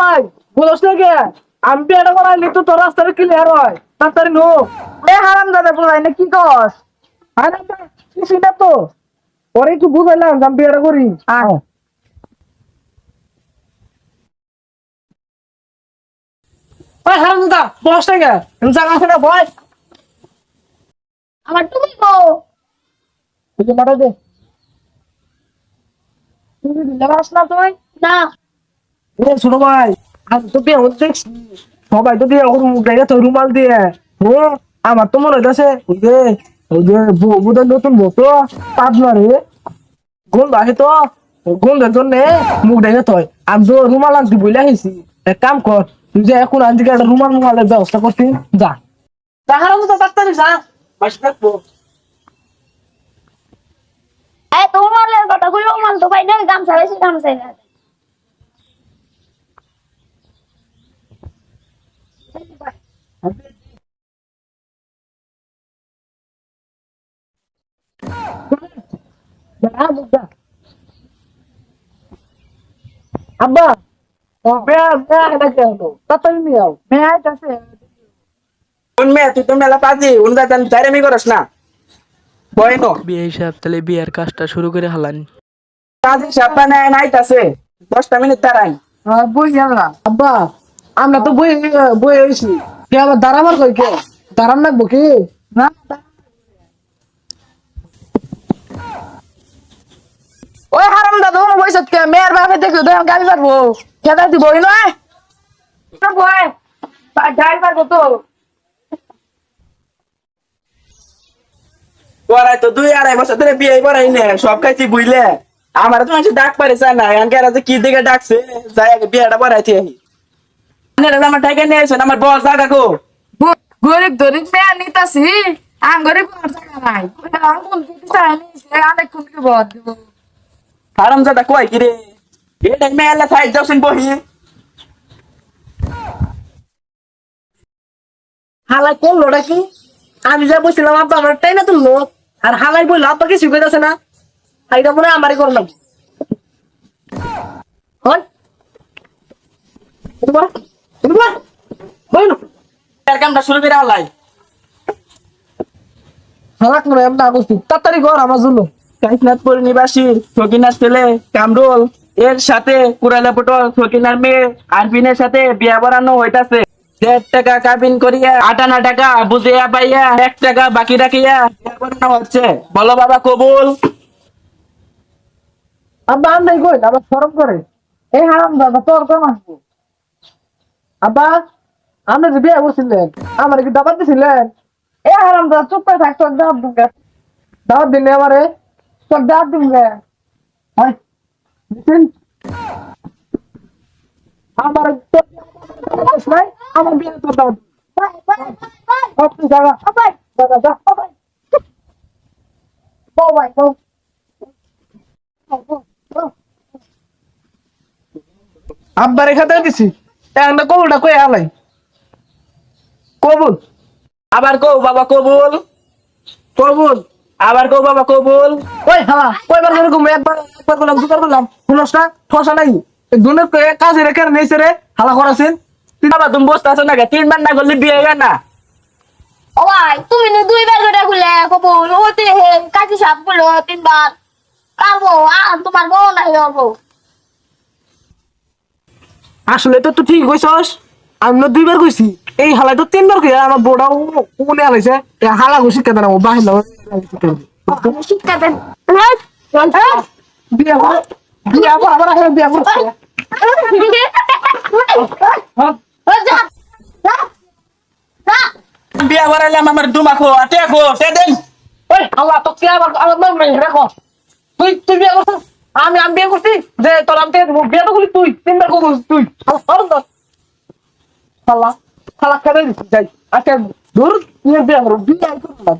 ভাই বলছ না কে? আমি বিয়েটা করাইলি তো তোর রাস্তাটা ক্লিয়ার হয়। তাড়াতাড়ি নো। এ হারাম দাদা বলাই না কি কস? আরে না, কিছুই না তো। পরে একটু বুঝাইলাম আমি বিয়েটা করি। আয়। ওই হারাম দাদা বস না কে? জায়গা আছে না ভয় আমার তুমি গো তুই মারা দে। যে দিলে না তুই? না। এ ভাই, আমি তো বিয়ে হতে সবাই তো বিয়ে ওর মুখ দেখে তো রুমাল দিয়ে। ও, আমার তো মনে হইতেছে, ওই যে ওই যে বুধের নতুন বউ তো, পাবনা রে। গন্ধ আসে তো গন্ধের জন্য মুখ দেখে তো আমি তো রুমাল আনতে বলে আসি এক কাম কর, তুই যে এখন আনতে একটা রুমাল মুমালের ব্যবস্থা করছি, যা। তাহারা তো তাড়াতাড়ি যা। বাসি থাকব। এ, তোমার কথা কইলো মান তো ভাই না গামছা বেশি গামছা না যা যা আব্বা বেয়া বেয়া এটা কেন তাড়াতাড়ি নিয়ে আও মেয়ে আইতাছে কোন মেয়ে তুই তো মেলা পাজি উনদা তান তাইরামি করস না বয় হিসাব তাহলে বিয়ের কাজটা শুরু করে হালান পাজি সাপা নাই নাইতাছে দশটা মিনিট আর বই আব্বা, আমরা তো বই বই হয়েছি কে আবার দাঁড়াবার কই কে? দাঁড়ান লাগবো কি? না? ওই হারাম দাদা ওনো বইছত কে? মেয়ের বাপে দেখো তো গাড়ি পারব। খেদা দিব ওই নয় বয় গাড়ি পারব তো। পড়াই তো দুই আড়াই বছর ধরে বিয়ে পড়াই নে সব খাইছি বুঝলে আমার তো মানুষ ডাক পারে না কি দিকে ডাকছে? যাই আগে বিয়েটা পড়াইছি আমি আমার টাকা নিয়ে আমার বস জাগা গো গরিব গরিব মেয়ে নিতাছি আং গরিব নাই। আং কোন কিছু চাইনি সে অনেক কোন কি বদ দিব? হারাম জাদা কয় কি রে এটা মেলা সাইড যাচ্ছেন বহি। হালাই কোন লোটা কি আমি যা বলছিলাম আব্বা আমার টাই না তুললো। আর হালাই বলল আব্বা কিছু কইতাছে না। আর এটা মনে আমারই করলাম। হয় এবার এবার এর কামটা শুরু করে আলাই হালাক আমি তাড়াতাড়ি ঘর আমার জন্য। কাইফনাথপুর নিবাসী সকিনার ছেলে কামরুল। এর সাথে কুরালা পটল সকিনার মেয়ে আরফিনের সাথে বিয়া বরানো হইতাছে। দেড় টাকা কাবিন করিয়া আটানা টাকা বুঝিয়া পাইয়া এক টাকা বাকি রাখিয়া বিয়া বরানো হচ্ছে। বলো বাবা কবুল। আব্বা আমি কই? আবার সরম করে। এই হারাম দাদা তোর কেমন আসব আব্বা আপনি যে বিয়ে করছিলেন, আমার কি দাবাত দিছিলেন? এই হারাম দাদা, চুপ করে থাক তোর দাঁত দুগে দাওয়াত দিলে আমারে তোর দাঁত দুগে হয় দিছেন আমার আমার বিয়ে তো দাওয়াত বাই বাই বাই আপনি জায়গা বাই যা বউ বাই বউ। আব্বার এখানে দিছি। একটা কবুলটা কই আলাই? কবুল। আবার কও বাবা কবুল? কবুল। আবার কও বাবা কবুল? ওই হালা কয়বার করে ঘুমে একবার একবার করলাম দুবার করলাম শুনস না? ঠসা নাই। দুনের কাজে রেখে নেইছে রে? হালা করাছেন? বাবা তুমি বসতে আছো না? তিনবার না করলে বিয়ে হয় না। ও ভাই তুমি নি দুইবার করে গুলে কবুল। ওতে হে কাজী সাপগুলো তিনবার। কার বউ আর তোমার বউ নাই বউ আসলে তো তুই ঠিক কইছস। আমি না দুইবার কইছি এই হালাই তো তিনবার কই আমার বড় উনে হালাইছে এই হালা কইছি কেন না ও বাহির না শিক্ষা দেন। বিয়া বিয়া করে আবার বিয়া করছে যা যা যা। বিয়া করাইলাম আমার দুমাখো আটে খো সে দেন। ওই হালা তো কি আবার আমার নাম নাই রেখো। তুই তুই বিয়া করছিস? আমি আমি বিয়ে করছি, যে তোর আমি বিয়ে তো করলি তুই, তিনবার করছিস তুই। হালা খালা কেন যাই। আচ্ছা ধর, বিয়ে, বিয়া করো বিয়া না